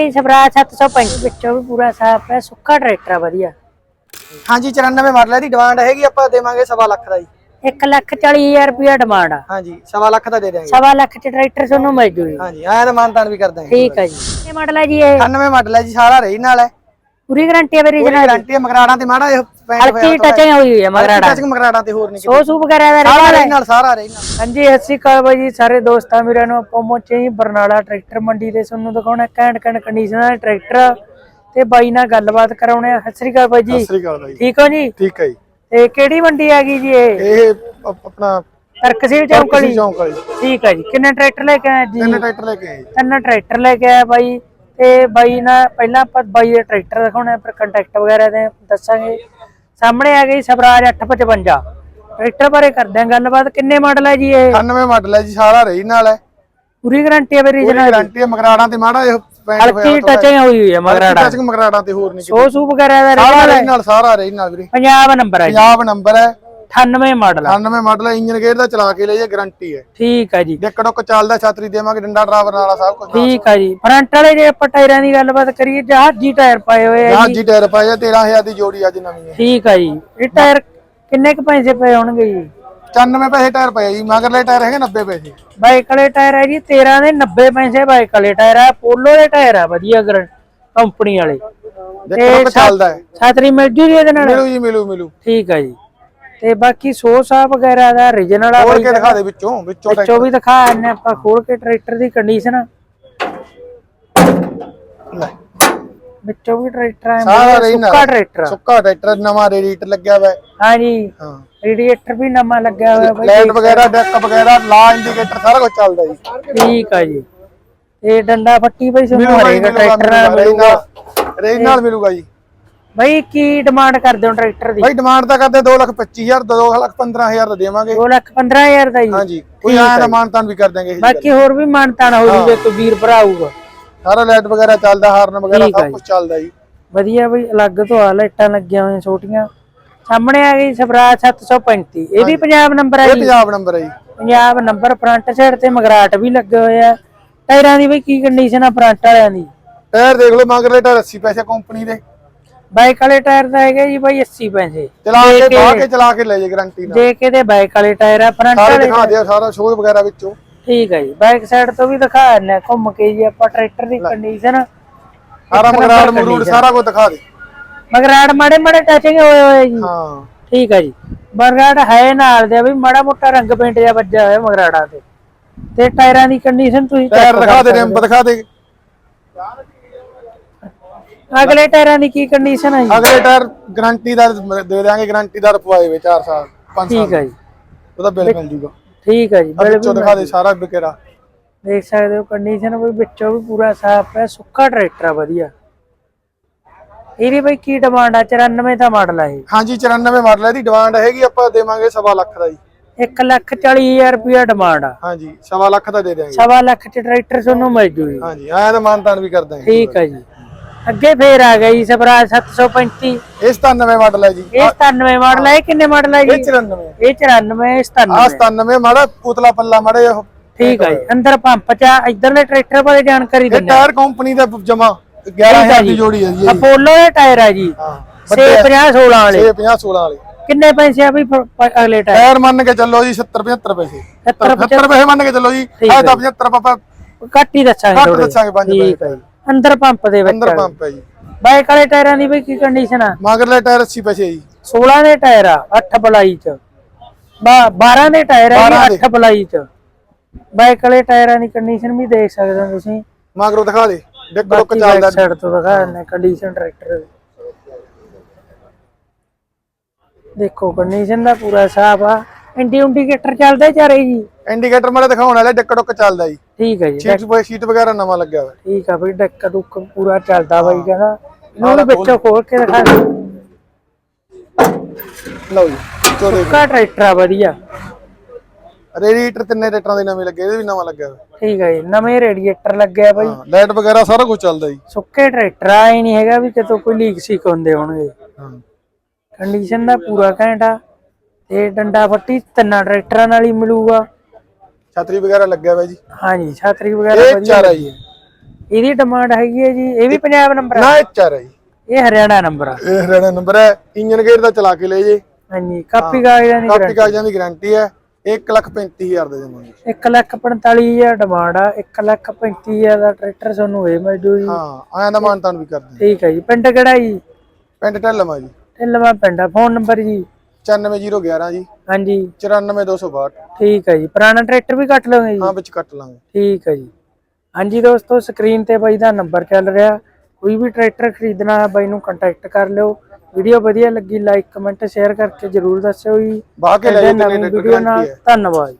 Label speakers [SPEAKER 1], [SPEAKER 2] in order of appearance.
[SPEAKER 1] ਇਹ ਸਵਰਾਜ 735 ਵਿੱਚੋਂ ਵੀ ਪੂਰਾ ਸਾਫ਼ ਹੈ ਸੁੱਕਾ ਟਰੈਕਟਰ ਆ ਵਧੀਆ।
[SPEAKER 2] ਹਾਂਜੀ 94 ਮਾਡਲ ਹੈ ਦੀ ਡਿਮਾਂਡ ਹੈਗੀ ਆਪਾਂ ਦੇਵਾਂਗੇ ਸਵਾ ਲੱਖ ਦਾ ਜੀ।
[SPEAKER 1] 1 ਲੱਖ 40 ਹਜ਼ਾਰ ਰੁਪਇਆ ਡਿਮਾਂਡ ਆ।
[SPEAKER 2] ਹਾਂਜੀ ਸਵਾ ਲੱਖ ਦਾ ਦੇ ਦਿਆਂਗੇ।
[SPEAKER 1] ਸਵਾ ਲੱਖ ਚ ਟਰੈਕਟਰ ਤੁਹਾਨੂੰ ਮਿਲ ਜੂਗੀ।
[SPEAKER 2] ਹਾਂਜੀ ਆਇਆ ਤਾਂ ਮਾਨਤਾਨ ਵੀ ਕਰ ਦਾਂਗੇ
[SPEAKER 1] ਠੀਕ ਹੈ ਜੀ। ਇਹ ਮਾਡਲ ਹੈ ਜੀ ਇਹ?
[SPEAKER 2] 98 ਮਾਡਲ ਹੈ ਜੀ ਸਾਰਾ ਰਹੀ ਨਾਲ ਹੈ।
[SPEAKER 1] ਪੂਰੀ ਗਾਰੰਟੀ ਹੈ
[SPEAKER 2] ਪੂਰੀ
[SPEAKER 1] ਜਨਾਬ
[SPEAKER 2] ਗਾਰੰਟੀ ਹੈ ਮਗਰਾੜਾਂ ਤੇ ਮਾੜਾ ਇਹ ਪੈਂਟ
[SPEAKER 1] ਹਲਕੀ ਟਚਿੰਗ ਹੋਈ ਹੋਈ ਹੈ ਮਗਰਾੜਾ
[SPEAKER 2] ਟੱਚ ਮਗਰਾੜਾਂ ਤੇ ਹੋਰ ਨਹੀਂ
[SPEAKER 1] ਸੋ ਸੂ ਵਗੈਰਾ ਦਾ
[SPEAKER 2] ਸਾਰਾ
[SPEAKER 1] ਰਿਕਾਰਡ
[SPEAKER 2] ਰਹੀ
[SPEAKER 1] ਹੈ
[SPEAKER 2] ਨਾਲ ਸਾਰਾ ਰਹੀ ਨਾਲ।
[SPEAKER 1] ਹਾਂਜੀ ਸਤਿ ਸ਼੍ਰੀ ਅਕਾਲ ਬਾਈ ਜੀ ਸਾਰੇ ਦੋਸਤਾਂ ਵੀਰਾਂ ਨੂੰ। ਆਪਾਂ ਪਹੁੰਚੇ ਜੀ ਬਰਨਾਲਾ ਟਰੈਕਟਰ ਮੰਡੀ ਤੇ। ਤੁਹਾਨੂੰ ਦਿਖਾਉਣਾ ਘੈਂਟ ਘੈਂਟ ਕੰਡੀਸ਼ਨ ਦਾ ਟਰੈਕਟਰ ਤੇ ਬਾਈ ਨਾਲ ਗੱਲਬਾਤ ਕਰਾਉਣੇ ਆ। ਸਤਿ ਸ਼੍ਰੀ ਅਕਾਲ ਬਾਈ ਜੀ।
[SPEAKER 3] ਸ੍ਰੀ ਅਕਾਲ ਬਾਈ
[SPEAKER 1] ਠੀਕ ਹੋ ਜੀ?
[SPEAKER 3] ਠੀਕ ਹੈ ਜੀ।
[SPEAKER 1] ਤੇ ਕਿਹੜੀ ਮੰਡੀ ਆ ਗਈ ਜੀ ਇਹ?
[SPEAKER 3] ਇਹ ਅਪ- ਆਪਣਾ
[SPEAKER 1] ਚੌਂਕ ਵਾਲੀ।
[SPEAKER 3] ਚੌਂਕ ਵਾਲੀ।
[SPEAKER 1] ਠੀਕ ਹੈ ਜੀ। ਕਿੰਨੇ ਟਰੈਕਟਰ ਲੈ ਕੇ ਆਏ ਜੀ?
[SPEAKER 3] ਤਿੰਨ ਟਰੈਕਟਰ ਲੈ ਕੇ ਆਏ ਜੀ।
[SPEAKER 1] ਤਿੰਨ ਟਰੈਕਟਰ ਲੈ ਕੇ ਆਇਆ ਬਾਈ। ਤੇ ਬਾਈ ਨਾਲ ਪਹਿਲਾਂ ਆਪਾਂ ਬਾਈ ਦੇ ਟਰੈਕਟਰ ਦਿਖਾਉਣੇ ਫਿਰ ਕੰਟੈਕਟ ਵਗੈਰਾ ਦੇ ਦੱਸਾਂਗੇ। ਸਾਹਮਣੇ ਆ ਗਈ ਸਵਰਾਜ 855 ਟਰੈਕਟਰ ਬਾਰੇ ਕਰਦੇ ਆ ਗੱਲਬਾਤ। ਕਿੰਨੇ ਮਾਡਲ ਹੈ ਜੀ ਇਹ?
[SPEAKER 3] 98 ਮਾਡਲ ਹੈ ਜੀ ਸਾਰਾ ਰਹੀ ਨਾਲ ਹੈ।
[SPEAKER 1] ਪੂਰੀ ਗਾਰੰਟੀ ਹੈ
[SPEAKER 3] ਪੂਰੀ
[SPEAKER 1] ਜਨਾਬ
[SPEAKER 3] ਗਾਰੰਟੀ ਹੈ ਮਗਰਾੜਾਂ ਤੇ ਮਾੜਾ ਇਹ
[SPEAKER 1] ਹਲਕੀ ਟਚਿੰਗ ਹੋਈ ਹੋਈ ਹੈ ਮਗਰਾੜਾ
[SPEAKER 3] ਟੱਚ ਮਗਰਾੜਾਂ ਤੇ ਹੋਰ ਨਹੀਂ
[SPEAKER 1] ਸੋ ਸੂ ਵਗੈਰਾ ਦਾ
[SPEAKER 3] ਸਾਰਾ ਰਹੀ ਨਾਲ ਸਾਰਾ ਰਹੀ ਨਾਲ ਵੀਰੇ।
[SPEAKER 1] ਪੰਜਾਬ ਨੰਬਰ ਹੈ
[SPEAKER 3] ਪੰਜਾਬ ਨੰਬਰ ਹੈ।
[SPEAKER 1] 98 ਮਾਡਲ ਆ।
[SPEAKER 3] 98 ਮਾਡਲ ਹੈ ਇੰਜਨ ਗੇਅਰ ਦਾ ਚਲਾ ਕੇ ਲਈਏ ਗਾਰੰਟੀ ਹੈ
[SPEAKER 1] ਠੀਕ ਹੈ ਜੀ।
[SPEAKER 3] ਡਿੱਕ ਡੁੱਕ ਚੱਲਦਾ ਛਤਰੀ ਦੇਵਾਂਗੇ ਡੰਡਾ ਡਰਾਈਵਰ ਵਾਲਾ ਸਭ ਕੁਝ
[SPEAKER 1] ਠੀਕ ਹੈ ਜੀ। ਫਰੰਟ ਵਾਲੇ ਜੇ ਆਪਾਂ ਟਾਇਰਾਂ ਦੀ ਗੱਲਬਾਤ ਕਰੀਏ ਜਹਾਜ਼ੀ ਟਾਇਰ ਪਾਏ ਹੋਏ ਆ ਜੀ।
[SPEAKER 3] ਜੀ ਟਾਇਰ ਪਾਇਆ 13000 ਦੀ ਜੋੜੀ ਅੱਜ ਨਵੀਂ ਹੈ
[SPEAKER 1] ਠੀਕ ਹੈ ਜੀ। ਇਹ ਟਾਇਰ ਕਿੰਨੇ ਕੁ ਪੈਸੇ ਪਏ ਹੋਣਗੇ ਜੀ?
[SPEAKER 3] 95 ਪੈਸੇ ਟਾਇਰ ਪਏ ਜੀ ਮਗਰਲੇ ਟਾਇਰ ਹੈਗੇ 90 ਪੈਸੇ।
[SPEAKER 1] ਬਾਈਕ ਵਾਲੇ ਟਾਇਰ ਹੈ ਜੀ 13 ਦੇ 90 ਪੈਸੇ ਬਾਈਕ ਵਾਲੇ ਟਾਇਰ ਆ। ਪੋਲੋ ਦੇ ਟਾਇਰ ਆ ਵਧੀਆ ਕੰਪਨੀ ਵਾਲੇ।
[SPEAKER 3] ਡੁੱਕ ਚੱਲਦਾ ਹੈ।
[SPEAKER 1] ਛਾਤਰੀ ਮਿਲ ਜੂ ਜੀ ਇਹਦੇ ਨਾਲ?
[SPEAKER 3] ਮਿਲੂ ਜੀ ਮਿਲੂ ਮਿਲੂ।
[SPEAKER 1] ਠੀਕ ਹੈ ਜੀ। ਤੇ ਬਾਕੀ ਸੋ ਸਾਹ ਵਗੈਰਾ ਦਾ ਰੀਜਨਲ ਆ
[SPEAKER 3] ਖੋਲ ਕੇ ਦਿਖਾ ਦੇ ਵਿੱਚੋਂ ਵਿੱਚੋਂ
[SPEAKER 1] ਵਿੱਚੋਂ ਵੀ ਦਿਖਾ ਆਨੇ ਆਪਾਂ ਖੋਲ ਕੇ ਟਰੈਕਟਰ ਦੀ ਕੰਡੀਸ਼ਨ
[SPEAKER 3] ਲੈ।
[SPEAKER 1] ਵਿੱਚੋਂ ਵੀ ਟਰੈਕਟਰ ਆ ਸੁੱਕਾ ਟਰੈਕਟਰ।
[SPEAKER 3] ਸੁੱਕਾ ਟਰੈਕਟਰ ਨਵਾਂ ਰੇਡੀਏਟਰ ਲੱਗਿਆ ਹੋਇਆ। ਹੈ
[SPEAKER 1] ਹਾਂਜੀ
[SPEAKER 3] ਹਾਂ।
[SPEAKER 1] ਰੇਡੀਏਟਰ ਵੀ ਨਵਾਂ ਲੱਗਿਆ ਹੋਇਆ ਬਾਈ
[SPEAKER 3] ਲਾਈਟ ਵਗੈਰਾ ਡੈਕ ਵਗੈਰਾ ਲਾ ਇੰਡੀਕੇਟਰ ਸਾਰਾ ਕੁਝ ਚੱਲਦਾ ਜੀ।
[SPEAKER 1] ਠੀਕ ਆ ਜੀ। ਇਹ ਡੰਡਾ ਫੱਟੀ ਬਈ ਤੁਹਾਨੂੰ ਹਰੇਕ ਟਰੈਕਟਰ ਨਾਲ ਮਿਲੂਗਾ
[SPEAKER 3] ਰੇਂਜ ਨਾਲ ਮਿਲੂਗਾ ਜੀ।
[SPEAKER 1] ਬਈ ਕੀ ਡਿਮਾਂਡ ਕਰਦੇ ਹੋ ਟਰੈਕਟਰ ਦੀ?
[SPEAKER 3] ਭਾਈ ਡਿਮਾਂਡ ਤਾਂ ਕਰਦੇ 2 ਲੱਖ 25000 2 ਲੱਖ 15000 ਦਾ ਦੇਵਾਂਗੇ।
[SPEAKER 1] 2 ਲੱਖ 15000 ਦਾ ਜੀ
[SPEAKER 3] ਹਾਂਜੀ ਕੋਈ ਆਇਆ ਦਾ ਮਾਨਤਾਨ ਵੀ ਕਰ ਦਾਂਗੇ ਇਹ
[SPEAKER 1] ਬਾਕੀ ਹੋਰ ਵੀ ਮਾਨਤਾਨ ਹੋ ਜੂਗੇ ਕੋਈ ਵੀਰ ਭਰਾ ਆਊਗਾ।
[SPEAKER 3] ਸਾਰਾ ਲਾਈਟ ਵਗੈਰਾ ਚੱਲਦਾ ਹਾਰਨ ਵਗੈਰਾ ਸਭ ਕੁਝ ਚੱਲਦਾ ਜੀ।
[SPEAKER 1] ਵਧੀਆ ਬਈ ਅਲੱਗ ਤੋਂ ਆ ਲਾਈਟਾਂ ਲੱਗੀਆਂ ਹੋਈਆਂ ਛੋਟੀਆਂ। ਸਾਹਮਣੇ ਆ ਗਈ ਸਵਰਾਜ 735 ਇਹ ਵੀ ਪੰਜਾਬ ਨੰਬਰ ਹੈ
[SPEAKER 3] ਇਹ
[SPEAKER 1] ਜੀ।
[SPEAKER 3] ਪੰਜਾਬ ਨੰਬਰ ਹੈ ਜੀ।
[SPEAKER 1] ਪੰਜਾਬ ਨੰਬਰ ਫਰੰਟ ਸਾਈਡ ਤੇ ਮਗਰਾਟ ਵੀ ਲੱਗੇ ਹੋਏ ਆ। ਟਾਇਰਾਂ ਦੀ ਬਈ ਕੀ ਕੰਡੀਸ਼ਨ ਆ ਫਰੰਟ ਵਾਲਿਆਂ ਦੀ?
[SPEAKER 3] ਟਾਇਰ ਦੇਖ ਲਓ ਮਗਰਲੇ ਟਾਇਰ 80 ਪੈਸੇ ਕੰਪਨੀ ਦੇ।
[SPEAKER 1] ਬਾਈਕ ਵਾਲੇ ਟਾਇਰ ਦਾ ਹੈਗਾ ਜੀ ਬਈ 80 ਪੈਸੇ।
[SPEAKER 3] ਚਲਾ ਕੇ ਬਾਹ ਕੇ ਚਲਾ ਕੇ ਲੈ ਜੇ ਗਾਰੰਟੀ ਨਾਲ।
[SPEAKER 1] ਜੇ ਕਿਤੇ ਬਾਈਕ ਵਾਲੇ ਟਾਇਰ ਆ ਫਰੰਟ ਵਾਲੇ
[SPEAKER 3] ਦਿਖਾ ਦਿਓ ਸਾਰਾ ਸ਼ੋਅ ਵਗੈਰਾ ਵਿੱਚੋਂ।
[SPEAKER 1] ਠੀਕ ਹੈ ਜੀ ਬੈਕ ਸਾਈਡ ਤੋਂ ਵੀ ਦਿਖਾ ਹਾਂ ਘੁੰਮ ਕੇ ਜੀ ਆਪਾਂ ਟਰੈਕਟਰ ਦੀ ਕੰਡੀਸ਼ਨ
[SPEAKER 3] ਸਾਰਾ ਮਗਰਾੜ ਮਰੂੜ ਸਾਰਾ ਕੁਝ ਦਿਖਾ ਦੇ।
[SPEAKER 1] ਮਗਰਾੜ ਮਾੜੇ ਮਾੜੇ ਟੱਚਿੰਗ ਹੋਏ ਹੋਏ ਜੀ।
[SPEAKER 3] ਹਾਂ।
[SPEAKER 1] ਠੀਕ ਹੈ ਜੀ ਮਗਰਾੜ ਹੈ ਨਾਲ ਦੇ ਵੀ ਮਾੜਾ ਮੋਟਾ ਰੰਗ ਪੇਂਟ ਜਿਹਾ ਵੱਜਿਆ ਹੋਇਆ ਮਗਰਾੜਾਂ ਤੇ। ਤੇ ਟਾਇਰਾਂ ਦੀ ਕੰਡੀਸ਼ਨ ਤੁਸੀਂ
[SPEAKER 3] ਟਾਇਰ ਦਿਖਾ ਦੇ ਰਿੰਬ ਦਿਖਾ ਦੇ।
[SPEAKER 1] ਅਗਲੇ ਟਾਇਰਾਂ ਦੀ ਕੀ ਕੰਡੀਸ਼ਨ ਹੈ ਜੀ?
[SPEAKER 3] ਅਗਲੇ ਟਾਇਰ ਗਾਰੰਟੀਦਾਰ ਦੇ ਦਿਆਂਗੇ ਗਾਰੰਟੀਦਾਰ ਪਵਾਏ ਵੇ 4 ਸਾਲ 5
[SPEAKER 1] ਠੀਕ ਹੈ ਜੀ।
[SPEAKER 3] ਉਹਦਾ ਬਿੱਲ ਮਿਲ ਜੂਗਾ।
[SPEAKER 1] ਠੀਕ ਹੈ ਜੀ ਬਿਲ
[SPEAKER 3] ਵਿੱਚੋਂ ਦਿਖਾ ਦੇ ਸਾਰਾ ਵਿਕੇਰਾ
[SPEAKER 1] ਦੇਖ ਸਕਦੇ ਹੋ ਕੰਡੀਸ਼ਨ ਵੀ ਵਿੱਚੋਂ ਵੀ ਪੂਰਾ ਸਾਫ਼ ਹੈ ਸੁੱਕਾ ਟਰੈਕਟਰ ਆ ਵਧੀਆ। ਇਹਦੀ ਬਈ ਕੀ ਡਿਮਾਂਡ ਆ? 94 ਦਾ ਮਾਡਲ ਆ ਇਹ।
[SPEAKER 3] ਹਾਂਜੀ 94 ਮਾਡਲ ਹੈ ਦੀ ਡਿਮਾਂਡ ਹੈਗੀ ਆਪਾਂ ਦੇਵਾਂਗੇ ਸਵਾ ਲੱਖ ਦਾ ਜੀ।
[SPEAKER 1] 1 ਲੱਖ 40 ਹਜ਼ਾਰ ਰੁਪਇਆ ਡਿਮਾਂਡ ਆ।
[SPEAKER 3] ਹਾਂਜੀ ਸਵਾ ਲੱਖ ਦਾ ਦੇ ਦਿਆਂਗੇ।
[SPEAKER 1] ਸਵਾ ਲੱਖ ਚ ਟਰੈਕਟਰ ਤੁਹਾਨੂੰ ਮਿਲ ਜੂਗੀ।
[SPEAKER 3] ਹਾਂਜੀ ਆਇਆ ਤਾਂ ਮਾਨਤਾਨ ਵੀ ਕਰ ਦਾਂਗੇ
[SPEAKER 1] ਠੀਕ ਹੈ ਜੀ। ਅੱਗੇ ਫੇਰ ਆ ਗਈ ਸਵਰਾਜ 735
[SPEAKER 3] ਇਹ 97 ਮਾਡਲ ਹੈ ਜੀ।
[SPEAKER 1] ਇਹ 97 ਮਾਡਲ ਹੈ ਇਹ ਕਿੰਨੇ ਮਾਡਲ ਹੈ
[SPEAKER 3] ਇਹ
[SPEAKER 1] ਜੀ
[SPEAKER 3] 94
[SPEAKER 1] ਇਹ 94 ਇਹ 97
[SPEAKER 3] ਆ 97 ਮਾੜਾ ਪੁਤਲਾ ਪੱਲਾ ਮਾੜੇ
[SPEAKER 1] ਠੀਕ ਹੈ ਜੀ ਅੰਦਰ ਪੰਪ ਚ ਇਧਰਲੇ ਟਰੈਕਟਰ ਬਾਰੇ ਜਾਣਕਾਰੀ ਦਿੰਦੇ
[SPEAKER 3] ਟਾਇਰ ਕੰਪਨੀ ਦਾ ਜਮਾ 11000 ਦੀ ਜੋੜੀ ਹੈ ਜੀ।
[SPEAKER 1] ਅਪੋਲੋ ਦੇ ਟਾਇਰ ਹੈ ਜੀ।
[SPEAKER 3] ਹਾਂ
[SPEAKER 1] 650 16 ਵਾਲੇ।
[SPEAKER 3] 650 16 ਵਾਲੇ।
[SPEAKER 1] ਕਿੰਨੇ ਪੈਸੇ ਆ ਵੀ ਅਗਲੇ ਟਾਇਰ?
[SPEAKER 3] ਟਾਇਰ ਮੰਨ ਕੇ ਚੱਲੋ ਜੀ 70 75 ਪੈਸੇ।
[SPEAKER 1] 70
[SPEAKER 3] 70 ਪੈਸੇ ਮੰਨ ਕੇ ਚੱਲੋ ਜੀ। ਆ। ਤਾਂ 75 ਪਾਪਾ
[SPEAKER 1] ਘੱਟ ਹੀ ਦੱਸਾਂਗੇ
[SPEAKER 3] ਘੱਟ
[SPEAKER 1] ਥੋੜੇ
[SPEAKER 3] ਦੱਸਾਂਗੇ ਪੰਜ
[SPEAKER 1] ਠੀਕ ਹੈ ਜੀ। ਅੰਦਰ ਪੰਪ ਦੇ ਵਿੱਚ
[SPEAKER 3] ਅੰਦਰ ਪੰਪ ਹੈ ਜੀ।
[SPEAKER 1] ਬਾਈਕ ਵਾਲੇ ਟਾਇਰਾਂ ਦੀ ਬਈ ਕੀ ਕੰਡੀਸ਼ਨ ਆ?
[SPEAKER 3] ਮਗਰਲੇ ਟਾਇਰ 80 ਪੈਸੇ ਜੀ।
[SPEAKER 1] 16 ਦੇ ਟਾਇਰ ਆ 8 ਬਲਾਈ ਚ। 12 ਦੇ ਟਾਇਰ ਆ
[SPEAKER 3] 12
[SPEAKER 1] ਜੀ 8 ਬਲਾਈ ਚ। ਬਾਈਕ ਵਾਲੇ ਟਾਇਰਾਂ ਦੀ ਕੰਡੀਸ਼ਨ ਵੀ ਦੇਖ ਸਕਦੇ ਹੋ ਤੁਸੀਂ।
[SPEAKER 3] ਮਗਰੋਂ ਦਿਖਾ ਦੇ। ਡਿੱਕ ਰੁੱਕ
[SPEAKER 1] ਬਾਕੀ
[SPEAKER 3] ਚੱਲਦਾ।
[SPEAKER 1] ਸਾਈਡ ਤੋਂ ਦਿਖਾ ਦਿੰਦੇ ਕੰਡੀਸ਼ਨ ਟਰੈਕਟਰ ਦੀ। ਦੇਖੋ ਕੰਡੀਸ਼ਨ ਦਾ ਪੂਰਾ ਸਾਫ਼ ਆ। ਇੰਡੀ ਇੰਡੀਕੇਟਰ ਚੱਲਦਾ ਚਾਰੇ ਜੀ।
[SPEAKER 3] ਇੰਡੀਕੇਟਰ ਮਾਰੇ ਦਿਖਾਉਣ ਵਾਲੇ ਡਿੱਕ ਡੁੱਕ ਚੱਲਦਾ ਜੀ।
[SPEAKER 1] ਠੀਕ ਹੈ ਜੀ
[SPEAKER 3] ਸੀਟ ਪੇ ਸੀਟ ਵਗੈਰਾ ਨਵਾਂ ਲੱਗਿਆ ਹੋਇਆ।
[SPEAKER 1] ਠੀਕ ਆ ਬਈ ਡੱਕਾ ਦੁੱਕ ਪੂਰਾ ਚੱਲਦਾ ਬਾਈ ਕਹਿੰਦਾ। ਇਹਨੂੰ ਵਿੱਚੋਂ ਖੋਲ ਕੇ ਦਿਖਾ।
[SPEAKER 3] ਲਓ ਜੀ ਚੋ ਦੇਖ
[SPEAKER 1] ਕਾ ਟਰੈਕਟਰ ਆ ਵਧੀਆ।
[SPEAKER 3] ਰੇਡੀਏਟਰ ਤਿੰਨੇ ਰੇਟਰਾਂ ਦੇ ਨਵੇਂ ਲੱਗੇ ਇਹਦੇ ਵੀ ਨਵਾਂ ਲੱਗਿਆ ਹੋਇਆ।
[SPEAKER 1] ਠੀਕ ਹੈ ਜੀ ਨਵੇਂ ਰੇਡੀਏਟਰ ਲੱਗਿਆ ਬਾਈ।
[SPEAKER 3] ਲਾਈਟ ਵਗੈਰਾ ਸਾਰਾ ਕੁਝ ਚੱਲਦਾ ਜੀ।
[SPEAKER 1] ਸੁੱਕੇ ਟਰੈਕਟਰ ਆ ਹੀ ਨਹੀਂ ਹੈਗਾ ਵੀ ਕਿਤੋਂ ਕੋਈ ਲੀਕ ਸੀਕ ਹੁੰਦੇ ਹੋਣਗੇ।
[SPEAKER 3] ਹਾਂ।
[SPEAKER 1] ਕੰਡੀਸ਼ਨ ਦਾ ਪੂਰਾ ਘੈਂਟਾ ਤੇ ਡੰਡਾ ਫੱਟੀ ਤਿੰਨਾਂ ਟਰੈਕਟਰਾਂ ਨਾਲ ਹੀ ਮਿਲੂਗਾ।
[SPEAKER 3] ਛਤਰੀ ਵਗੈਰਾ ਲੱਗਿਆ ਹੋਇਆ ਜੀ?
[SPEAKER 1] ਹਾਂਜੀ ਛਾਤਰੀ ਵਗੈਰਾ
[SPEAKER 3] ਇਹ
[SPEAKER 1] ਵਧੀਆ
[SPEAKER 3] ਚਾਰਾ ਜੀ।
[SPEAKER 1] ਇਹਦੀ ਡਿਮਾਂਡ ਹੈਗੀ ਹੈ ਜੀ ਇਹ ਵੀ ਪੰਜਾਬ ਨੰਬਰ ਆ।
[SPEAKER 3] ਨਾ ਇਹ ਚਾਰ ਹੈ ਜੀ।
[SPEAKER 1] ਇਹ ਹਰਿਆਣਾ ਨੰਬਰ ਆ।
[SPEAKER 3] ਇਹ ਹਰਿਆਣਾ ਨੰਬਰ ਹੈ। ਇੰਜਨ ਗੇਅਰ ਦਾ ਚਲਾ ਕੇ ਲੈ ਜੇ।
[SPEAKER 1] ਹਾਂਜੀ ਕਾਪੀ ਕਾਗਜ਼ਾਂ ਦੀ
[SPEAKER 3] ਕਾਪੀ ਕਾਗਜ਼ਾਂ ਦੀ ਗਾਰੰਟੀ ਹੈ। 135000 ਦੇ ਦੇਵਾਂਗੇ
[SPEAKER 1] 1 ਲੱਖ 45000 ਡਿਮਾਂਡ ਆ। 1 ਲੱਖ 35000 ਦਾ ਟਰੈਕਟਰ ਤੁਹਾਨੂੰ ਇਹ ਮਿਲ ਜੂ ਜੀ।
[SPEAKER 3] ਹਾਂ ਆਇਆਂ ਦਾ ਮਾਨਤਾਨ ਵੀ ਕਰਦੇ
[SPEAKER 1] ਠੀਕ ਹੈ ਜੀ। ਪਿੰਡ ਕਿਹੜਾ ਜੀ?
[SPEAKER 3] ਪਿੰਡ ਢੱਲਮਾ ਜੀ।
[SPEAKER 1] ਢਿੱਲਵਾਂ ਪਿੰਡ ਆ। ਫੋਨ ਨੰਬਰ ਜੀ।
[SPEAKER 3] 94011 ਜੀ।
[SPEAKER 1] ਹਾਂਜੀ।
[SPEAKER 3] 94262
[SPEAKER 1] ਠੀਕ ਹੈ ਜੀ। ਪੁਰਾਣਾ ਟਰੈਕਟਰ ਵੀ ਕੱਟ ਲਓਗੇ ਜੀ?
[SPEAKER 3] ਹਾਂ ਵਿੱਚ ਕੱਟ ਲਾਂਗੇ।
[SPEAKER 1] ਠੀਕ ਹੈ ਜੀ। ਹਾਂਜੀ ਦੋਸਤੋ ਸਕਰੀਨ ਤੇ ਬਾਈ ਦਾ ਨੰਬਰ ਚੱਲ ਰਿਹਾ। ਕੋਈ ਵੀ ਟਰੈਕਟਰ ਖਰੀਦਣਾ ਹੈ ਬਾਈ ਨੂੰ ਕੰਟੈਕਟ ਕਰ ਲਿਓ। ਵੀਡੀਓ ਵਧੀਆ ਲੱਗੀ ਲਾਈਕ ਕਮੈਂਟ ਸ਼ੇਅਰ ਕਰਕੇ ਜਰੂਰ ਦੱਸਿਓ ਜੀ।
[SPEAKER 3] ਬਾਹ ਕੇ ਲੈ
[SPEAKER 1] ਵੀਡੀਓ ਨਾਲ। ਧੰਨਵਾਦ